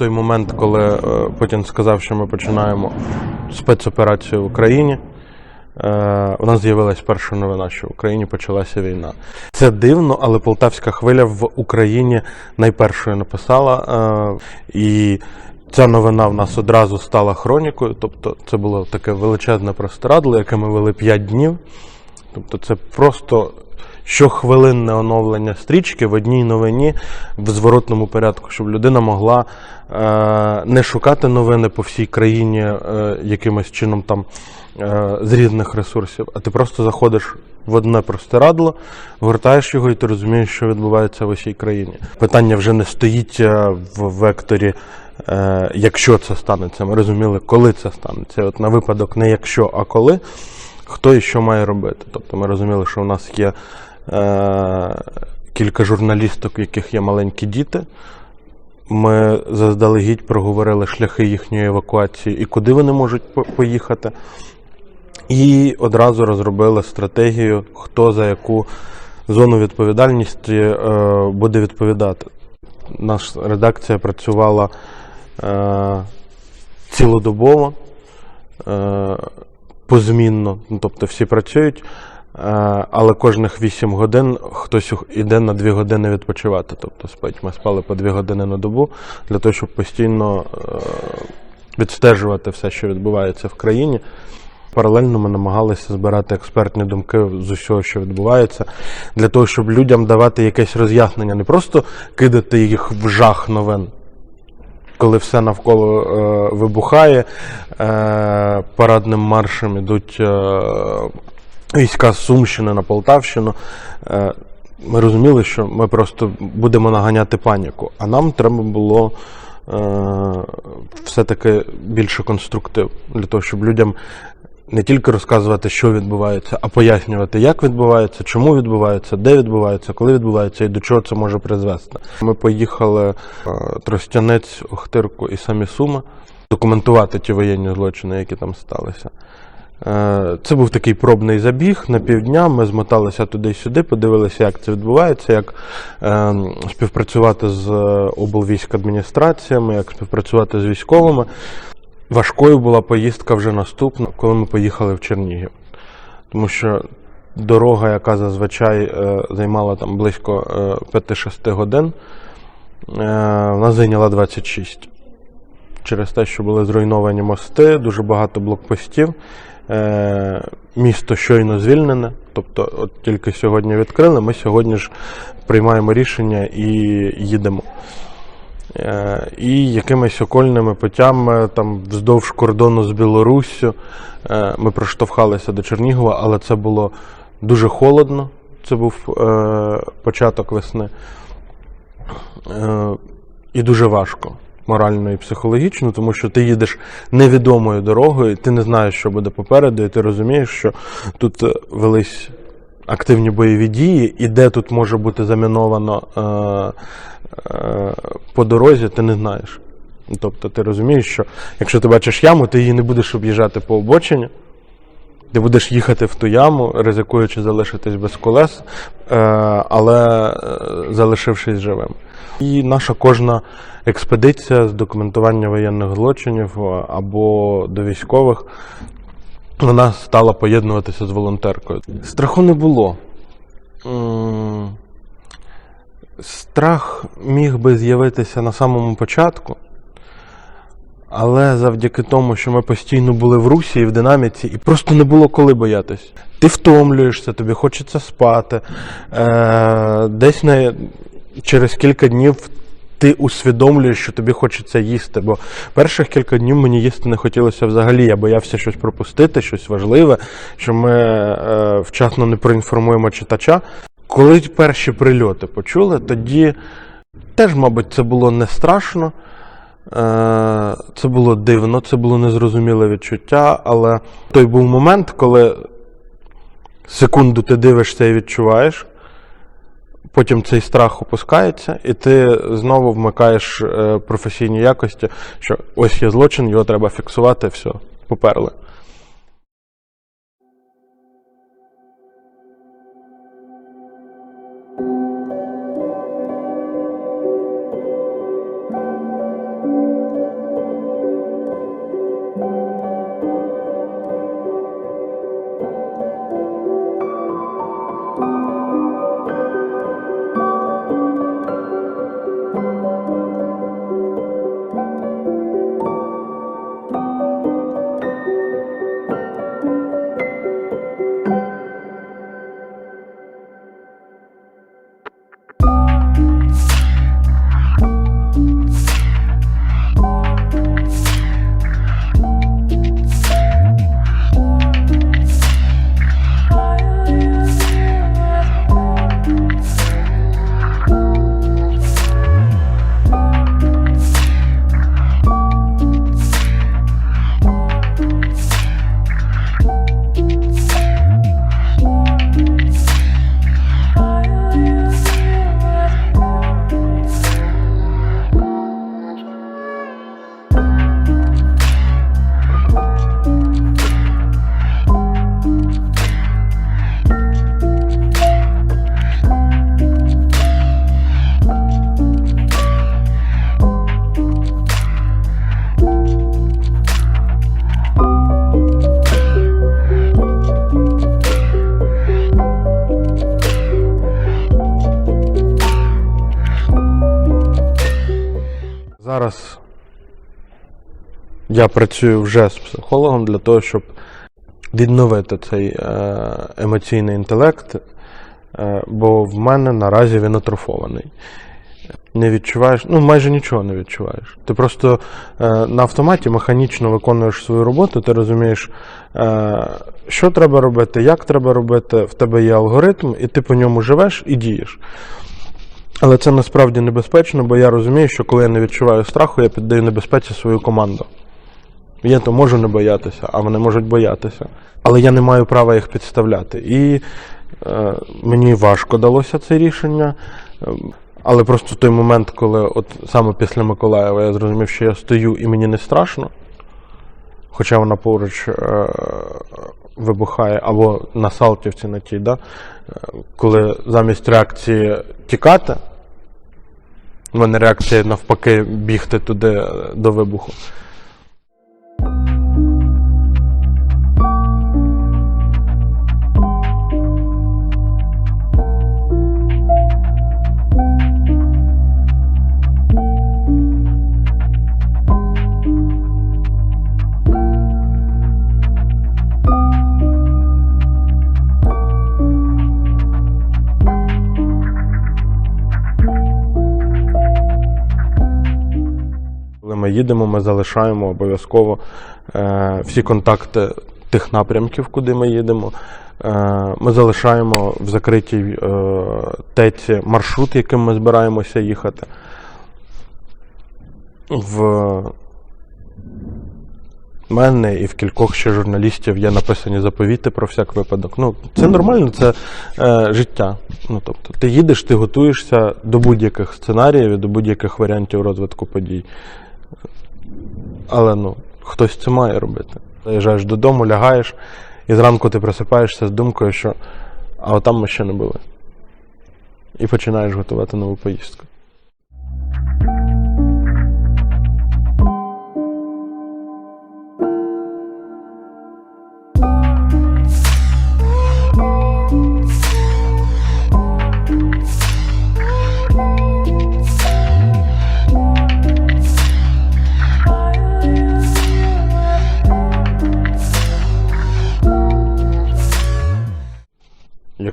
той момент, коли е, Путін сказав, що ми починаємо спецоперацію в Україні. е, У нас з'явилась перша новина, що в Україні почалася війна. Це дивно, але полтавська хвиля в Україні найпершою написала. е, І ця новина в нас одразу стала хронікою. Тобто, це було таке величезне простирадло, яке ми вели 5 днів. Тобто, це просто щохвилинне оновлення стрічки в одній новині в зворотному порядку, щоб людина могла е, не шукати новини по всій країні е, якимось чином там е, з різних ресурсів, а ти просто заходиш в одне простирадло, гортаєш його, і ти розумієш, що відбувається в усій країні. Питання вже не стоїть е, в векторі. е, Якщо це станеться, ми розуміли, коли це станеться. От на випадок не якщо, а коли, хто і що має робити. Тобто ми розуміли, що у нас є кілька журналісток, в яких є маленькі діти. Ми заздалегідь проговорили шляхи їхньої евакуації і куди вони можуть поїхати. І одразу розробили стратегію, хто за яку зону відповідальності е, буде відповідати. Наша редакція працювала е, цілодобово, е, позмінно, ну, тобто всі працюють, е, але кожних 8 годин хтось іде на 2 години відпочивати. Тобто спить. Ми спали по 2 години на добу для того, щоб постійно е, відстежувати все, що відбувається в країні. Паралельно ми намагалися збирати експертні думки з усього, що відбувається, для того, щоб людям давати якесь роз'яснення, не просто кидати їх в жах новин, коли все навколо е, вибухає, е, парадним маршем ідуть е, війська з Сумщини на Полтавщину. Е, ми розуміли, що ми просто будемо наганяти паніку, а нам треба було е, все-таки більше конструктив для того, щоб людям не тільки розказувати, що відбувається, а пояснювати, як відбувається, чому відбувається, де відбувається, коли відбувається і до чого це може призвести. Ми поїхали е, Тростянець, Охтирку і самі Суми документувати ті воєнні злочини, які там сталися. Е, Це був такий пробний забіг на півдня. Ми змоталися туди-сюди, подивилися, як це відбувається, як е, співпрацювати з е, облвійськадміністраціями, як співпрацювати з військовими. Важкою була поїздка вже наступна, коли ми поїхали в Чернігів. Тому що дорога, яка зазвичай займала там близько е, 5-6 годин, вона зайняла 26. Через те, що були зруйновані мости, дуже багато блокпостів. Е, місто щойно звільнене, тобто, от тільки сьогодні відкрили, ми сьогодні ж приймаємо рішення і їдемо. Е, І якимись окольними путями там вздовж кордону з Білоруссю е, ми проштовхалися до Чернігова, але це було дуже холодно. Це був початок весни. І дуже важко морально і психологічно, тому що ти їдеш невідомою дорогою, ти не знаєш, що буде попереду, і ти розумієш, що тут е, велись активні бойові дії, і де тут може бути заміновано е, е, по дорозі, ти не знаєш. Тобто ти розумієш, що якщо ти бачиш яму, ти її не будеш об'їжджати по обочині. Ти будеш їхати в ту яму, ризикуючи залишитись без колес, е, але е, залишившись живим. І наша кожна експедиція з документування воєнних злочинів е, або до військових, вона стала поєднуватися з волонтеркою. Страху не було. Страх міг би з'явитися на самому початку. Але завдяки тому, що ми постійно були в русі і в динаміці, і просто не було коли боятись. Ти втомлюєшся, тобі хочеться спати. Е, десь на, через кілька днів ти усвідомлюєш, що тобі хочеться їсти. Бо перших кілька днів мені їсти не хотілося взагалі. Я боявся щось пропустити, щось важливе, що ми е, вчасно не проінформуємо читача. Коли перші прильоти почули, тоді теж, мабуть, це було не страшно. Е, Це було дивно, це було незрозуміле відчуття, але той був момент, коли секунду ти дивишся і відчуваєш, потім цей страх опускається, і ти знову вмикаєш е, професійні якості, що ось є злочин, його треба фіксувати, все, поперли. Я працюю вже з психологом для того, щоб відновити цей е, емоційний інтелект, е, бо в мене наразі він атрофований. Не відчуваєш, ну майже нічого не відчуваєш. Ти просто е, на автоматі механічно виконуєш свою роботу, ти розумієш, е, що треба робити, як треба робити, в тебе є алгоритм, і ти по ньому живеш і дієш. Але це насправді небезпечно, бо я розумію, що коли я не відчуваю страху, я піддаю небезпеці свою команду. Я то можу не боятися, а вони можуть боятися. Але я не маю права їх підставляти. І е, мені важко далося це рішення. Е, Але просто в той момент, коли от саме після Миколаєва я зрозумів, що я стою і мені не страшно, хоча вона поруч е, вибухає, або на Салтівці на тій, да? е, коли замість реакції тікати, в мене реакція навпаки бігти туди е, до вибуху. Їдемо, ми залишаємо обов'язково е, всі контакти тих напрямків, куди ми їдемо. Е, ми залишаємо в закритій е, теці маршрут, яким ми збираємося їхати. В мене і в кількох ще журналістів є написані заповіти про всяк випадок. Ну, це нормально, це е, життя. Ну, тобто, ти їдеш, ти готуєшся до будь-яких сценаріїв до будь-яких варіантів розвитку подій. Але ну, хтось це має робити. Заїжджаєш додому, лягаєш, і зранку ти просипаєшся з думкою, що а отам ми ще не були. І починаєш готувати нову поїздку.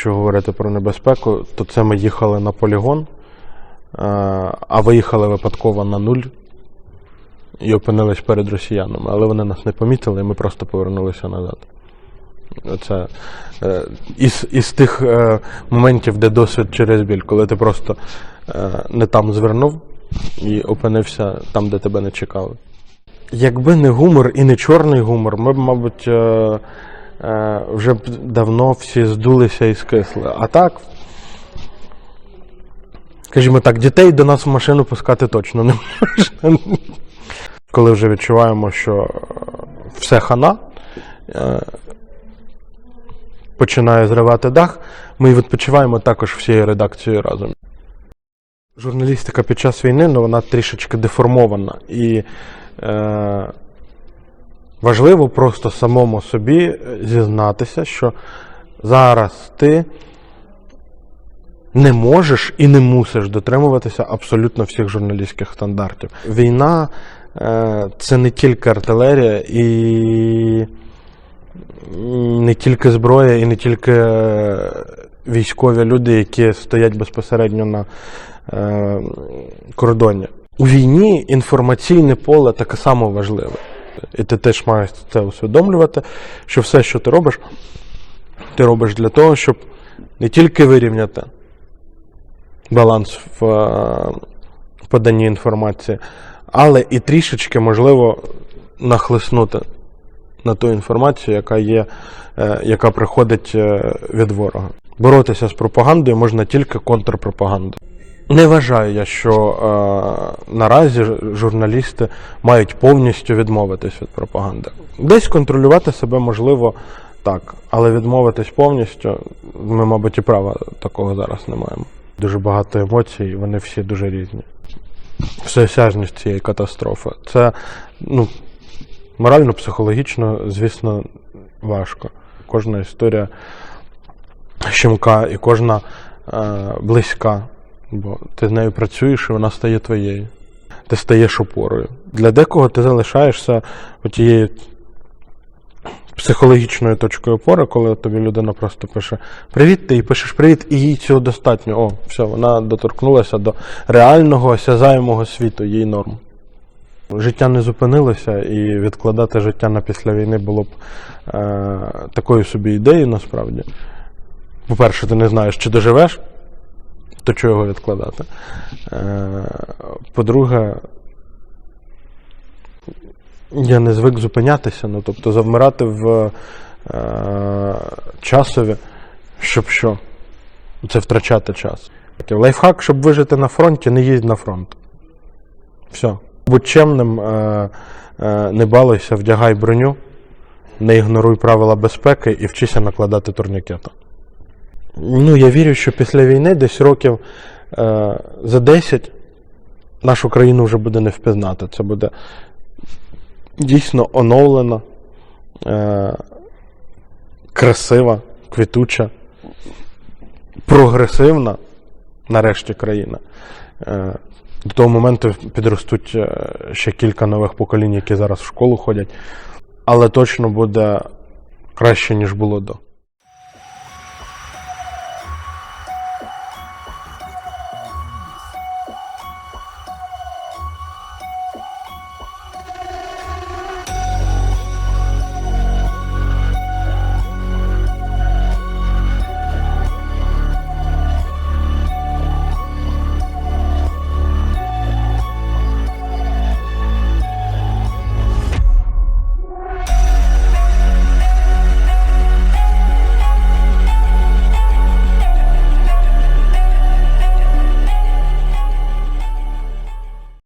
Якщо говорити про небезпеку, то це ми їхали на полігон, е, а виїхали випадково на нуль і опинились перед росіянами. Але вони нас не помітили, і ми просто повернулися назад. Це е, із, із тих е, моментів, де досвід через біль, коли ти просто не там звернув і опинився там, де тебе не чекали. Якби не гумор і не чорний гумор, ми б, мабуть, вже б давно всі здулися і скисли. А так, скажімо так, дітей до нас в машину пускати точно не можна. Коли вже відчуваємо, що е, все хана, е, починає зривати дах, ми відпочиваємо також всією редакцією разом. Журналістика під час війни ну, вона трішечки деформована. І е, важливо просто самому собі е, зізнатися, що зараз ти не можеш і не мусиш дотримуватися абсолютно всіх журналістських стандартів. Війна е, це не тільки артилерія і не тільки зброя, і не тільки е, військові люди, які стоять безпосередньо на кордоні. У війні інформаційне поле таке само важливе. І ти теж маєш це усвідомлювати, що все, що ти робиш, ти робиш для того, щоб не тільки вирівняти баланс в е, поданні інформації, але і трішечки, можливо, нахлиснути на ту інформацію, яка є, е, яка приходить е, від ворога. Боротися з пропагандою можна тільки контрпропагандою. Не вважаю я, що е, наразі журналісти мають повністю відмовитись від пропаганди. Десь контролювати себе можливо так, але відмовитись повністю ми, мабуть, і права такого зараз не маємо. Дуже багато емоцій, вони всі дуже різні. Всеосяжність цієї катастрофи. Це ну, морально, психологічно, звісно, важко. Кожна історія щемка і кожна е, близька, бо ти з нею працюєш і вона стає твоєю. ти стаєш опорою. Для декого ти залишаєшся тією психологічною точкою опори, коли тобі людина просто пише Привіт, ти і пишеш привіт, і їй цього достатньо. О, все, вона доторкнулася до реального осязаємого світу, їй норм. Життя не зупинилося, і відкладати життя на після війни було б е, такою собі ідеєю насправді. По-перше, ти не знаєш, чи доживеш, то чого відкладати. Е, по-друге, я не звик зупинятися, ну тобто завмирати в е, часові, щоб що? Це втрачати час. Лайфхак, щоб вижити на фронті, не їздь на фронт. Все. Будь чемним, е, е, не балуйся, вдягай броню, не ігноруй правила безпеки і вчися накладати турнікети. Ну, я вірю, що після війни, десь років е, за 10, нашу країну вже буде не впізнати. Це буде дійсно оновлена, е, красива, квітуча, прогресивна, нарешті, країна. Е, до того моменту підростуть е, ще кілька нових поколінь, які зараз в школу ходять, але точно буде краще, ніж було до.